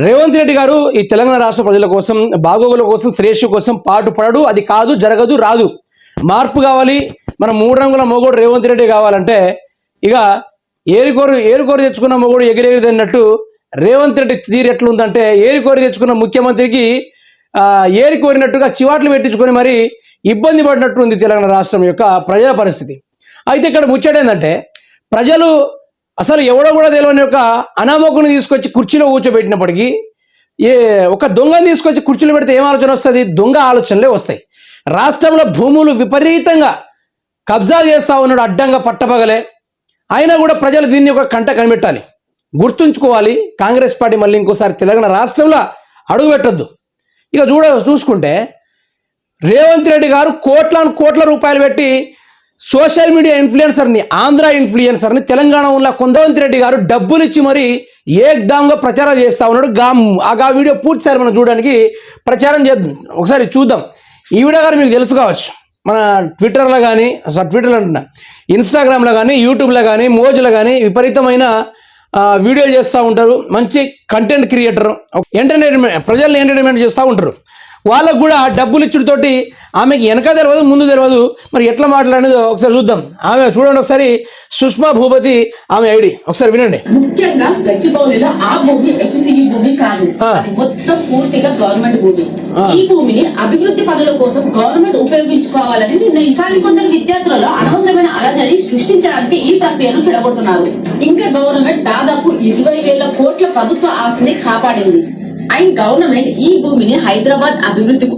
రేవంత్ రెడ్డి గారు ఈ తెలంగాణ రాష్ట్ర ప్రజల కోసం బాగోగుల కోసం శ్రేష్ఠ కోసం పాటు పడడు అది కాదు జరగదు రాదు. మార్పు కావాలి మన మూడు రంగుల మొగోడు రేవంత్ రెడ్డి కావాలంటే ఇక ఏరికోరు ఏరుకోరు తెచ్చుకున్న మొగోడు ఎగిరెగిరిది అన్నట్టు రేవంత్ రెడ్డి తీరు ఎట్లుందంటే ఏరుకోరి తెచ్చుకున్న ముఖ్యమంత్రికి ఆ, ఏరి కోరినట్టుగా చివాట్లు పెట్టించుకొని మరి ఇబ్బంది పడినట్టు ఉంది తెలంగాణ రాష్ట్రం యొక్క ప్రజా పరిస్థితి. అయితే ఇక్కడ ముచ్చట ఏంటంటే ప్రజలు అసలు ఎవడో కూడా తెలియని ఒక అనామకుని తీసుకొచ్చి కుర్చీలో కూర్చోబెట్టినప్పటికీ ఏ ఒక దొంగని తీసుకొచ్చి కుర్చీలో పెడితే ఏం ఆలోచన వస్తుంది? దొంగ ఆలోచనలే వస్తాయి. రాష్ట్రంలో భూములు విపరీతంగా కబ్జా చేస్తా ఉన్నాడు అడ్డంగా పట్టపగలే. అయినా కూడా ప్రజలు దీన్ని ఒక కంట కనిపెట్టాలి. గుర్తుంచుకోవాలి. కాంగ్రెస్ పార్టీ మళ్ళీ ఇంకోసారి తెలంగాణ రాష్ట్రంలో అడుగుపెట్టొద్దు. ఇక చూడ చూసుకుంటే రేవంత్ రెడ్డి గారు కోట్లను కోట్ల రూపాయలు పెట్టి సోషల్ మీడియా ఇన్ఫ్లుయెన్సర్ని ఆంధ్ర ఇన్ఫ్లుయెన్సర్ని తెలంగాణ ఉన్న కొందవంతి రెడ్డి గారు డబ్బులిచ్చి మరీ మరి ఏకదాంగా ప్రచారం చేస్తూ ఉన్నాడు. గా ఆ వీడియో పూర్తిసారి మనం చూడడానికి ప్రచారం చేద్దాం ఒకసారి చూద్దాం. ఈ వీడియో గారు మీకు తెలుసు కావచ్చు. మన ట్విట్టర్లో కానీ అసలు ట్విట్టర్లో అంటున్నా. ఇన్స్టాగ్రామ్లో కానీ యూట్యూబ్లో కానీ మోజులో కానీ విపరీతమైన వీడియోలు చేస్తూ ఉంటారు. మంచి కంటెంట్ క్రియేటర్ ఎంటర్టైన్మెంట్ ప్రజల్ని ఎంటర్టైన్మెంట్ చేస్తూ ఉంటారు. వాళ్ళకు కూడా డబ్బులు ఇచ్చుడుతోటి ఆమెకి వెనక తెలియదు ముందు తెలియదు మరి ఎట్లా మాట్లాడేదో ఒకసారి చూద్దాం. ఆమె చూడండి ఒకసారి. సుష్మా భూపతి ఆమె ఐడి. ఒకసారి వినండి. ముఖ్యంగా గచ్చిబౌలిలో ఆ భూమి హెచ్సిఈ భూమి కాదు. మొత్తం పూర్తిగా గవర్నమెంట్ భూమి. ఈ భూమిని అభివృద్ధి పనుల కోసం గవర్నమెంట్ ఉపయోగించుకోవాలని నిర్ణయించాలి. కొందరు విద్యార్థులలో అనవసరమైన అలజడి సృష్టించడానికి ఈ ప్రక్రియను చెడగొడుతున్నారు. ఇంకా గవర్నమెంట్ దాదాపు ఇరవై వేల కోట్ల ప్రభుత్వ ఆస్తిని కాపాడింది. అండ్ గవర్నమెంట్ ఈ భూమిని హైదరాబాద్ అభివృద్ధి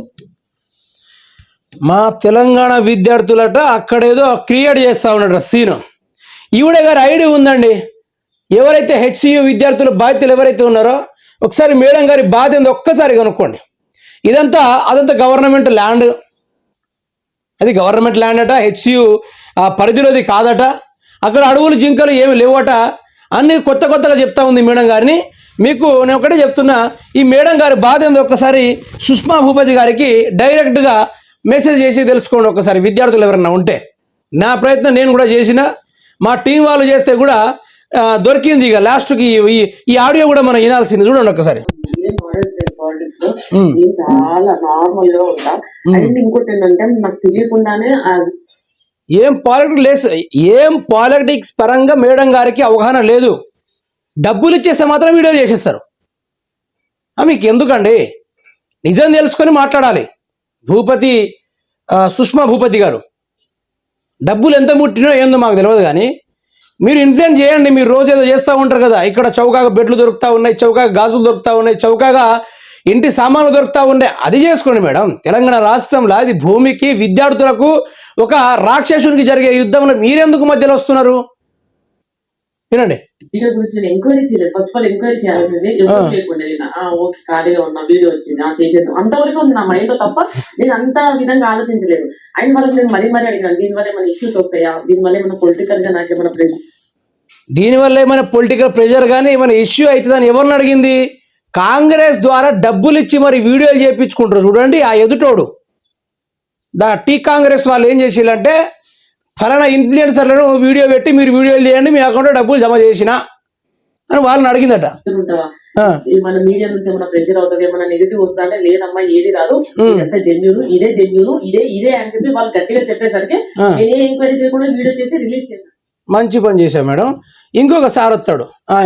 మా తెలంగాణ విద్యార్థులట అక్కడేదో క్రియేట్ చేస్తూ ఉన్నాడు సీన్. ఈవిడ గారి ఐడి ఉందండి. ఎవరైతే హెచ్సియు విద్యార్థుల బాధ్యతలు ఎవరైతే ఉన్నారో ఒకసారి మేడం గారి బాధ్యత ఒక్కసారి కనుక్కోండి. ఇదంతా అదంతా గవర్నమెంట్ ల్యాండ్. అది గవర్నమెంట్ ల్యాండ్ అట హెచ్సియు పరిధిలోది కాదట. అక్కడ అడవులు జింకలు ఏమి లేవట. అన్నీ కొత్త కొత్తగా చెప్తా ఉంది మేడం గారిని. మీకు నేను ఒకటే చెప్తున్నా ఈ మేడం గారి బాధ ఏందో ఒక్కసారి సుష్మా భూపతి గారికి డైరెక్ట్గా మెసేజ్ చేసి తెలుసుకోండి ఒకసారి విద్యార్థులు ఎవరన్నా ఉంటే. నా ప్రయత్నం నేను కూడా చేసిన మా టీం వాళ్ళు చేస్తే కూడా దొరికింది ఇక లాస్ట్కి ఈ ఈ ఆడియో కూడా మనం వినాల్సింది. చూడండి ఒకసారి. ఏం మారట్లేదు పాలిటిక్స్లో మ్మ్. నేను చాలా నార్మల్గా ఉంటా అండ్ ఇంకోటి ఏంటంటే నాకు తెలియకుండానే ఆ ఏం పాలిటిక్స్ లేస్ ఏం పాలిటిక్స్ పరంగా మేడం గారికి అవగాహన లేదు. డబ్బులు ఇచ్చేస్తే మాత్రం వీడియో చేసేస్తారు. ఆ, మీకు ఎందుకండి నిజం తెలుసుకొని మాట్లాడాలి. భూపతి సుష్మా భూపతి గారు. డబ్బులు ఎంత ముట్టినో ఏందో మాకు తెలియదు కానీ మీరు ఇన్ఫ్లుయెన్స్ చేయండి మీరు రోజు ఏదో చేస్తూ ఉంటారు కదా. ఇక్కడ చౌకగా బెడ్లు దొరుకుతూ ఉన్నాయి చౌకగా గాజులు దొరుకుతూ ఉన్నాయి చౌకగా ఇంటి సామాన్లు దొరుకుతూ ఉన్నాయి అది చేసుకోండి మేడం. తెలంగాణ రాష్ట్రంలో అది భూమికి విద్యార్థులకు ఒక రాక్షసునికి జరిగే యుద్ధంలో మీరెందుకు మధ్యలో వస్తున్నారు? వినండి. వీడియో గురించి నేను ఎంక్వైరీ చేయలేదు ఫస్ట్ ఆఫ్ ఆల్ ఎంక్వైరీ చేయాల్సింది ఎవరు లేకుండా నేను ఆ ఓకే ఖాళీగా ఉన్న వీడియో వచ్చింది ఆ చేసేది అంతవరకు ఉంది నా మైండ్లో తప్ప నేను అంత విధంగా ఆలోచించలేదు. అండ్ వాళ్ళకి నేను మరీ మరీ అడిగాను దీనివల్ల ఏమైనా ఇష్యూస్ వస్తాయా? దీనివల్ల ఏమైనా పొలిటికల్గా నాకేమైనా ప్రెషర్ దీనివల్ల ఏమైనా పొలిటికల్ ప్రెషర్ కానీ ఏమైనా ఇష్యూ అవుతుందని ఎవరిని అడిగింది? కాంగ్రెస్ ద్వారా డబ్బులు ఇచ్చి మరి వీడియోలు చేయించుకుంటారు చూడండి ఆ ఎదుటోడు. దా టీ కాంగ్రెస్ వాళ్ళు ఏం చేసిందంటే ఫలానా ఇన్ఫ్లుయెన్సర్లను వీడియో పెట్టి మీరు వీడియోలు చేయండి మీ అకౌంట్లో డబ్బులు జమ చేసిన అని వాళ్ళని అడిగిందట. ఏమైనా మీడియా నుంచి ఏమైనా ప్రెషర్ అవుతుంది? ఏమైనా నెగిటివ్ వస్తుందా అంటే లేదమ్మా ఏది రాదు. ఇదంతా జెన్యున్ ఇదే జెన్యున్ ఇదే ఇదే అని చెప్పి వాళ్ళు గట్టిగా చెప్పేసరికి. నేనే ఎంక్వైరీ చేయకుండా వీడియో చేసి రిలీజ్ చేశాను మంచి పని చేశాం మేడం. ఇంకొక సార్ వస్తాడు. ఆ,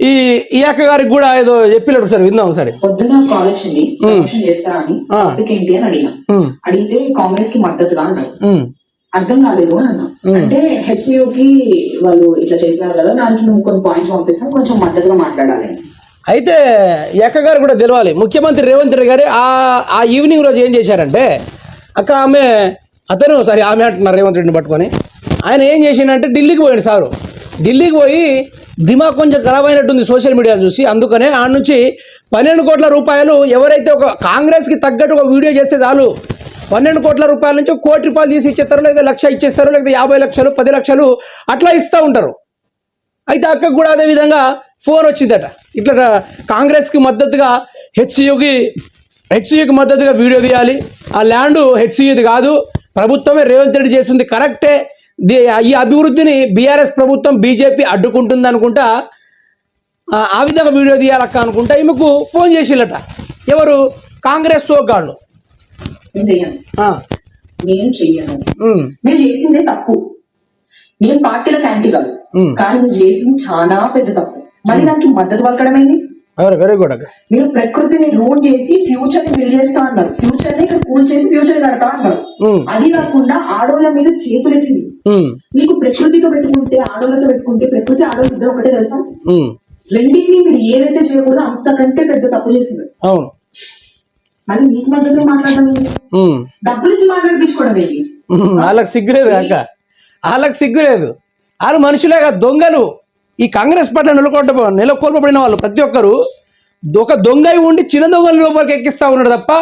ఈ ఈ అక్క గారికి కూడా ఏదో చెప్పినట్టు ఒకసారి విందాం ఒకసారి. పొద్దున కాల్ వచ్చింది. ప్రమోషన్ చేస్తారా అని అడిగితే కాంగ్రెస్కి మద్దతుగా అన్నారు అర్థం కాలేదు అని అన్నా. అంటే హెచ్సిఓ కి వాళ్ళు ఇట్లా చేసినారు కదా దానికి మేము కొన్ని పాయింట్స్ పంపిస్తాం కొంచెం మద్దతుగా మాట్లాడాలి. అయితే ఈ అక్క గారు కూడా తెలవాలి. ముఖ్యమంత్రి రేవంత్ రెడ్డి గారు ఆ ఆ ఈవినింగ్ రోజు ఏం చేశారంటే అక్క ఆమె అతను సరే ఆమె అంటున్నారు రేవంత్ రెడ్డిని పట్టుకొని. ఆయన ఏం చేసిండంటే ఢిల్లీకి పోయాడు సారు. ఢిల్లీకి పోయి దిమాగ్ కొంచెం ఖరాబ్ అయినట్టుంది సోషల్ మీడియా చూసి అందుకనే ఆడ నుంచి పన్నెండు కోట్ల రూపాయలు ఎవరైతే ఒక కాంగ్రెస్కి తగ్గట్టు ఒక వీడియో చేస్తే చాలు. పన్నెండు కోట్ల రూపాయల నుంచి కోటి రూపాయలు తీసి ఇచ్చేస్తారు లేదా లక్ష ఇచ్చేస్తారు లేదా యాభై లక్షలు పది లక్షలు అట్లా ఇస్తూ ఉంటారు. అయితే అక్కకు కూడా అదే విధంగా ఫోన్ వచ్చిందట. ఇట్లా కాంగ్రెస్కి మద్దతుగా హెచ్సియుకి హెచ్సియుకి మద్దతుగా వీడియో తీయాలి. ఆ ల్యాండ్ హెచ్సియుది కాదు ప్రభుత్వమే రేవంత్ రెడ్డి చేస్తుంది కరెక్టే. ఈ అభివృద్ధిని బీఆర్ఎస్ ప్రభుత్వం బీజేపీ అడ్డుకుంటుంది అనుకుంటా ఆ, విధంగా వీడియో తీయాలక్క అనుకుంటా ఈమెకు ఫోన్ చేసిల్లట ఎవరు? కాంగ్రెస్ సోగాళ్ళు నేను చెయ్యను? నేను చెయ్యను? మీరు చేసిందే తప్పు. నేను పార్టీలకు యాంటీ కాదు. కానీ మీరు చేసింది చాలా పెద్ద తప్పు. మళ్ళీ దానికి మద్దతు పలకడమైంది? మీరు ప్రకృతిని రూల్ చేసి ఫ్యూచర్ని బిల్డ్ చేస్తా అన్నారు. ఫ్యూచర్ని ఇక్కడ కూల్ చేసి ఫ్యూచర్ కడతా అన్నారు. అది కాకుండా ఆడోళ్ళ మీద చేతులేసింది. మీకు ప్రకృతితో పెట్టుకుంటే ఆడోళ్ళతో పెట్టుకుంటే ప్రకృతి ఆడోళ్ళు ఇద్దరు ఒకటే తెలుసా? రెండింటిని మీరు ఏదైతే చేయకూడదో అంతకంటే పెద్ద తప్పు చేసింది. మళ్ళీ మీకు మద్దతు మాట్లాడడం ఏంటి? ఉమ్, డబ్బులు ఇచ్చి మాట్లాడిపించుకోవడం ఏంటి? ఉమ్, వాళ్ళకి సిగ్గులేదు అక్క వాళ్ళకి సిగ్గులేదు వాళ్ళు మనుషులేగా దొంగలు. ఈ కాంగ్రెస్ పట్ల నెలకొల్ప నెలకొల్పబడిన వాళ్ళు ప్రతి ఒక్కరు ఒక దొంగ ఉండి చిన్న దొంగల లోపలికి ఎక్కిస్తా ఉన్నాడు తప్ప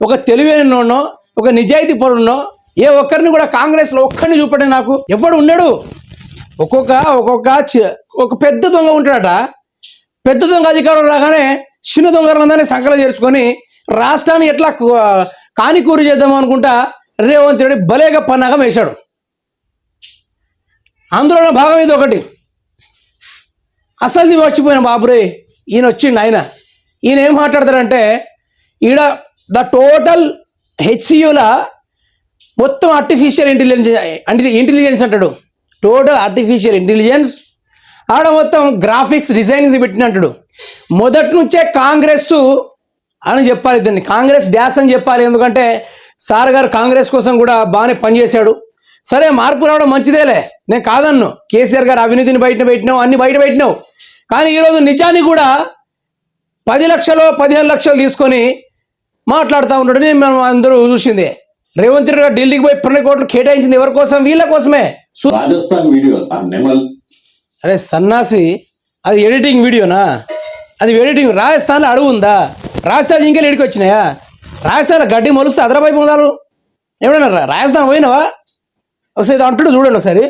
ఒక తెలివైనోనో ఒక నిజాయితీ పరునో ఏ ఒక్కరిని కూడా కాంగ్రెస్లో ఒక్కరిని చూపడే నాకు ఎవడు ఉన్నాడు ఒక్కొక్క ఒక్కొక్క ఒక పెద్ద దొంగ ఉంటాడట. పెద్ద దొంగ అధికారం రాగానే చిన్న దొంగలందరినీ సంకలం చేర్చుకొని రాష్ట్రాన్ని ఎట్లా కు- కానికూరు చేద్దాం అనుకుంటా రేవంత్ రెడ్డి భలేగా పన్నాగం వేశాడు. అందులో భాగం ఇది ఒకటి. అసలు మర్చిపోయిన బాబురే ఈయన వచ్చిండు ఆయన. ఈయన ఏం మాట్లాడతాడంటే ఈడ ద టోటల్ హెచ్సియుల మొత్తం ఆర్టిఫిషియల్ ఇంటెలిజెన్స్ అంటే ఇంటెలిజెన్స్ అంటాడు. టోటల్ ఆర్టిఫిషియల్ ఇంటెలిజెన్స్ ఆడ మొత్తం గ్రాఫిక్స్ డిజైన్స్ పెట్టినట్టు మొదటి నుంచే కాంగ్రెస్ అని చెప్పాలి దాన్ని. కాంగ్రెస్ డ్యాస్ అని చెప్పాలి. ఎందుకంటే సార్ గారు కాంగ్రెస్ కోసం కూడా బాగానే పనిచేశాడు. సరే మార్పు రావడం మంచిదేలే. నేను కాదన్ను. కేసీఆర్ గారు అవినీతిని బయట పెట్టినావు అన్ని బయట పెట్టినావు. కానీ ఈరోజు నిజాన్ని కూడా పది లక్షలు పదిహేను లక్షలు తీసుకొని మాట్లాడుతూ నేను మనం అందరూ చూసిందే. రేవంత్ రెడ్డి గారు ఢిల్లీకి పోయి పన్నెండు కోట్లు కేటాయించింది ఎవరి కోసం? వీళ్ళ కోసమే. అరే సన్నాసి అది ఎడిటింగ్ వీడియోనా? అది ఎడిటింగ్ రాజస్థాన్లో అడుగు ఉందా? రాజస్థాన్ ఇంకా ఎడికి వచ్చినాయా? రాజస్థాన్లో గడ్డి మొలుస్తే అదరపై పొందాలు ఏమన్నా రాజస్థాన్ పోయినావా? ఒకసారి అంటాడు చూడండి ఒకసారి.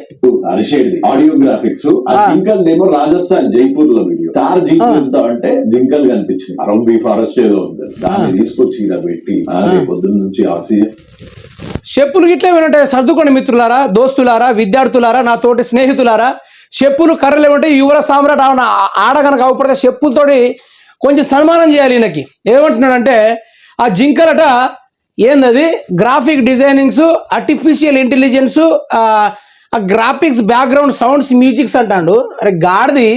Audio graphics. జింకల్ ఏమో రాజస్థాన్ జైపూర్లో వీడియో స్టార్. ఎంత అంటే జింకల్ కనిపించింది అరౌండ్ ఫారెస్ట్ ఏదో ఉంది. దాన్ని తీసుకొచ్చి ఇలా పెట్టి పొద్దున్న నుంచి ఆక్సిజన్ చెప్పులు గిట్ల ఏమంటే సర్దుకోండి మిత్రులారా దోస్తులారా విద్యార్థులారా నా తోటి స్నేహితులారా? చెప్పులు కర్రలు ఏమంటే యువర సామ్రాట్ ఆడ ఆడ కనుక అవపడితే చెప్పులతోటి కొంచెం సన్మానం చేయాలి ఈయనకి. ఏమంటున్నాడంటే ఆ జింకలట ఏందది? గ్రాఫిక్ డిజైనింగ్స్ ఆర్టిఫిషియల్ ఇంటెలిజెన్స్ ఆ గ్రాఫిక్స్ బ్యాక్గ్రౌండ్ సౌండ్స్ మ్యూజిక్స్ అంటాడు. అరే గాడిది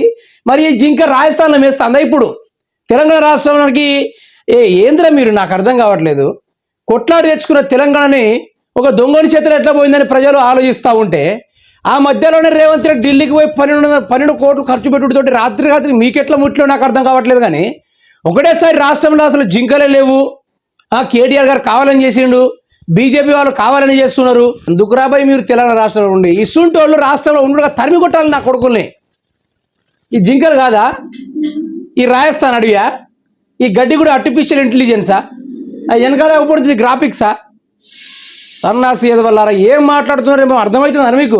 మరి ఈ జింక రాజస్థాన్లో మేస్తుందా ఇప్పుడు? తెలంగాణ రాష్ట్రానికి ఏ ఏంద్రా మీరు? నాకు అర్థం కావట్లేదు. కొట్లాడి తెచ్చుకున్న తెలంగాణని ఒక దొంగని చేతులు ఎట్లా పోయిందని ప్రజలు ఆలోచిస్తూ ఉంటే ఆ మధ్యలోనే రేవంత్ రెడ్డి ఢిల్లీకి పోయి పన్నెండు పన్నెండు కోట్లు ఖర్చు పెట్టుడుతోటి రాత్రి రాత్రి మీకెట్లా ముట్లో నాకు అర్థం కావట్లేదు కానీ ఒకటేసారి రాష్ట్రంలో అసలు జింకలే లేవు. ఆ కేటీఆర్ గారు కావాలని చేసిండు. బీజేపీ వాళ్ళు కావాలని చేస్తున్నారు. అందుకు మీరు తెలంగాణ రాష్ట్రంలో ఉండి? ఇస్తుంటే వాళ్ళు రాష్ట్రంలో ఉండగా తరిమి కొట్టాలి నా కొడుకుల్ని. ఈ జింకలు కాదా? ఈ రాజస్థాన్ అడిగా. ఈ గడ్డి కూడా ఆర్టిఫిషియల్ ఇంటెలిజెన్సా ఆ? వెనకాల పడుతుంది గ్రాఫిక్సా సన్నాసి ఎదవల్లారా ఏం మాట్లాడుతున్నారేమో అర్థమవుతుందా మీకు?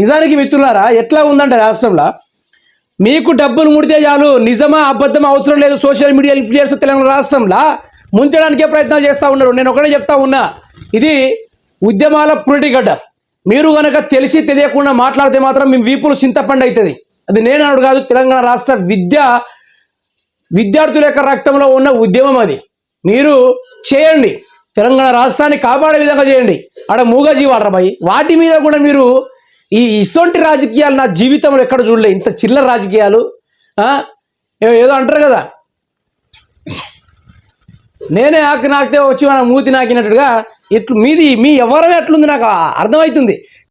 నిజానికి మిత్రులారా ఎట్లా ఉందంటే రాష్ట్రంలో మీకు డబ్బులు ముడితే చాలు నిజమా అబద్ధం అవసరం లేదు సోషల్ మీడియా ఇన్ఫ్లుయెన్స్ తెలంగాణ రాష్ట్రంలో ముంచడానికే ప్రయత్నాలు చేస్తూ ఉన్నారు. నేను ఒకటే చెప్తా ఉన్నా ఇది ఉద్యమాల పురిటిగడ్డ. మీరు కనుక తెలిసి తెలియకుండా మాట్లాడితే మాత్రం మీ వీపులు చింతపండు అవుతుంది. అది నేను అన్నాడు కాదు తెలంగాణ రాష్ట్ర విద్య విద్యార్థుల యొక్క రక్తంలో ఉన్న ఉద్యమం అది. మీరు చేయండి. తెలంగాణ రాష్ట్రాన్ని కాపాడే విధంగా చేయండి. ఆడ మూగజీవాలరా భయ్ వాటి మీద కూడా మీరు ఈ ఇసొంటి రాజకీయాలు నా జీవితంలో ఎక్కడ చూడలే. ఇంత చిల్లర రాజకీయాలు ఏదో అంటారు కదా. నేనే ఆకు నాకితే వచ్చి మన మూతి నాకినట్టుగా ఇట్లు మీది మీ ఎవరమే అట్లుంది నాకు అర్థమవుతుంది.